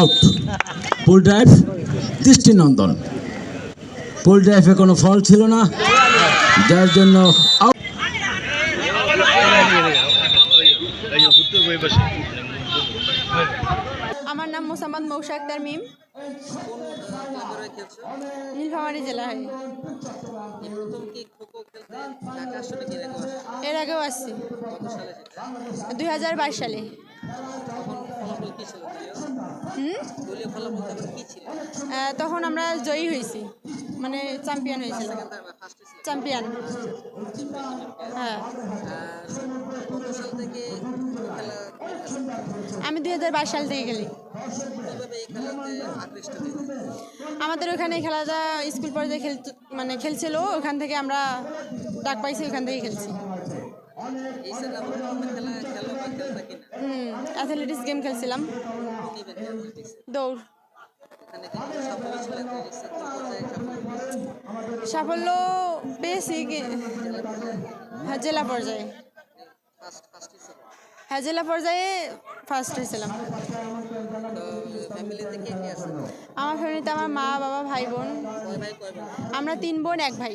Out পুল drive দৃষ্টিনন্দন। পুল ড্রাইভে কোনো ফল ছিল না। যার জন্য আউট আমার নাম মোসাম্মদ মৌসা আক্তার মিম। নীলফামারী জেলায় এর আগেও আসছি। দুই হাজার বাইশ সালে? তখন আমরা জয়ী হয়েছি। মানে চ্যাম্পিয়ন হয়েছিলাম চ্যাম্পিয়ন। হ্যাঁ। আমি দুই হাজার বাইশ সাল থেকে খেলি। আমাদের ওখানে খেলাটা স্কুল পর্যায়ে খেল মানে খেলছিল। ওখান থেকে আমরা ডাক পাইছি, ওখান থেকে খেলছি। অ্যাথলেটিক্স গেম খেলছিলাম। দৌড়। সাফল্য পেয়েছি হ্যাঁ জেলা পর্যায়ে। হ্যাঁ জেলা পর্যায়ে ফার্স্ট হয়েছিলাম। আমার ফ্যামিলিতে আমার মা, বাবা, ভাই, বোন। আমরা তিন বোন, এক ভাই।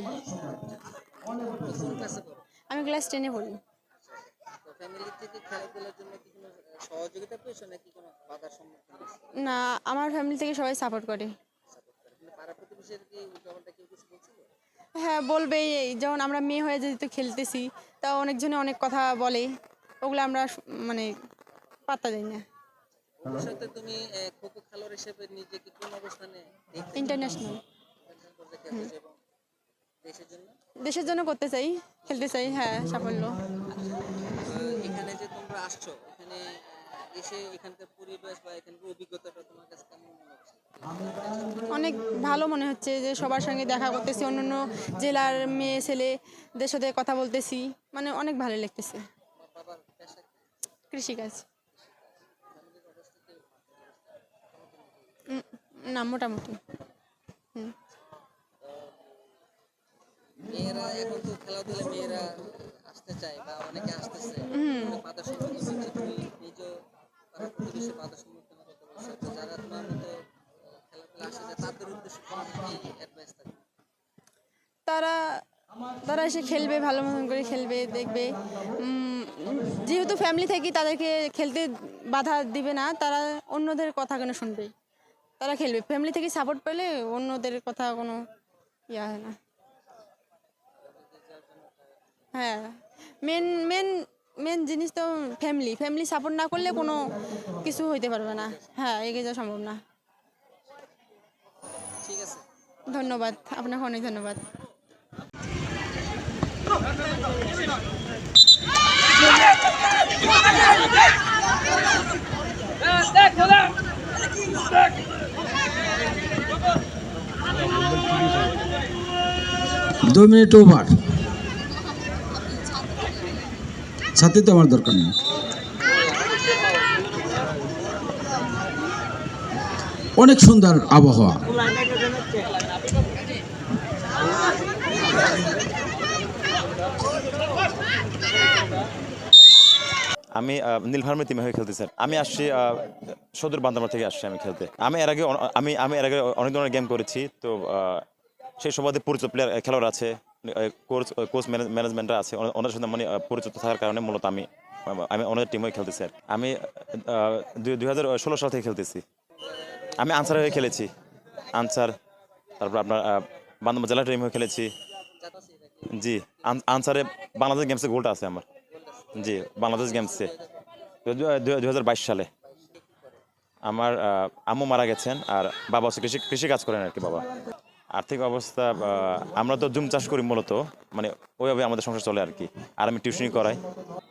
আমি ক্লাস টেনে পড়ি। না আমার ফ্যামিলি থেকে সবাই সাপোর্ট করে। হ্যাঁ বলবেই। এই যেমন আমরা মেয়ে হয়ে যদি তো খেলতেছি তা অনেকজনে অনেক কথা বলে। ওগুলো আমরা মানে পাত্তা দিই না। ভবিষ্যতে তুমি খোখো খেলোয়াড় হিসেবে নিজেকে কোন অবস্থানে ইন্টারন্যাশনাল দেশের জন্য? করতে চাই খেলতে চাই হ্যাঁ সাফল্য। এখানে যে তোমরা আসছো এখানে এসে এখানকার পরিবেশ বা এখানকার অভিজ্ঞতাটা তোমার কাছে কেমন মনে হচ্ছে? অনেক ভালো মনে হচ্ছে যে সবার সঙ্গে দেখা করতেছি অন্য অন্য জেলার মেয়ে ছেলেদের সাথে কথা বলতেছি মানে অনেক ভালো লাগতেছে? কৃষিকাজ। না মোটামুটি। হুম। মেয়েরা এখন তো খেলাধুলা মেয়েরা আসতে চায় বা অনেকে আসতেছে। বাধার সম্মুখীন হচ্ছে তুমি নিজেও তারা প্রতিবেশী বাধার সম্মুখীন হতে বলছো তো যারা তোমার মতো খেলাধুলা আসে যে তাদের উদ্দেশ্যে তোমার কি অ্যাডভাইস থাকবে? তারা তারা এসে খেলবে ভালো মতন করে খেলবে দেখবে। যেহেতু ফ্যামিলি থেকে তাদেরকে খেলতে বাধা দিবে না। তারা অন্যদের কথা কেন শুনবে? তারা খেলবে। ফ্যামিলি থেকে সাপোর্ট পেলে অন্যদের কথা কোনো ইয়া হয় না। হ্যাঁ। মেন মেন মেন জিনিস তো ফ্যামিলি ফ্যামিলি সাপোর্ট না করলে কোনো কিছু হইতে পারবে না। হ্যাঁ এগিয়ে যাওয়া সম্ভব না। ঠিক আছে। ধন্যবাদ। আপনাকে অনেক ধন্যবাদ। দুই মিনিট ওভার সাথে তো আমার দরকার নেই। অনেক সুন্দর আবহাওয়া। আমি আহ, নীলফার্মের টিমে হয়ে খেলতে স্যার। আমি আসছি সদর বান্দামা থেকে আসছি আমি খেলতে। আমি এর আগে আমি আমি এর আগে অনেক ধরনের গেম করেছি তো সেই সুবাদে পরিচিত প্লেয়ার খেলোয়াড় আছে। কোচ কোচ ম্যানেজমেন্টরা আছে, ওনা- ওনাদের সাথে মানে পরিচিত থাকার কারণে মূলত আমি আমি ওনাদের টিমে খেলতে স্যার আমি দুই হাজার ষোলো সাল থেকে খেলতেছি। আমি আনসার হয়ে খেলেছি। আনসার, তারপর আপনার বান্দরবান জেলা টিম হয়ে খেলেছি। জি, আন- আনসারে বাংলাদেশ গেমসে গোলটা আছে আমার। জি, বাংলাদেশ গেমসে দুই হাজার বাইশ সালে। আমার আম্মু মারা গেছেন আর বাবা হচ্ছে কৃষি কৃষি কাজ করেন আর কি বাবা। আর্থিক অবস্থা আমরা তো জুম চাষ করি মূলত মানে ওইভাবে আমাদের সংসার চলে আর কি আর আমি টিউশনি করাই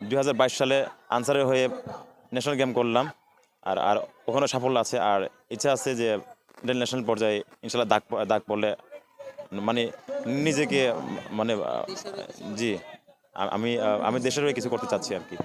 দুই হাজার বাইশ সালে আনসারের হয়ে ন্যাশনাল গেম করলাম আর আর ওখানে সাফল্য আছে আর ইচ্ছা আছে যে ইন্টারন্যাশনাল পর্যায়ে ইনশাল্লাহ দাগ দাগ পড়লে মানে নিজেকে মানে জি আমি আমি দেশের হয়ে কিছু করতে চাচ্ছি আর কি.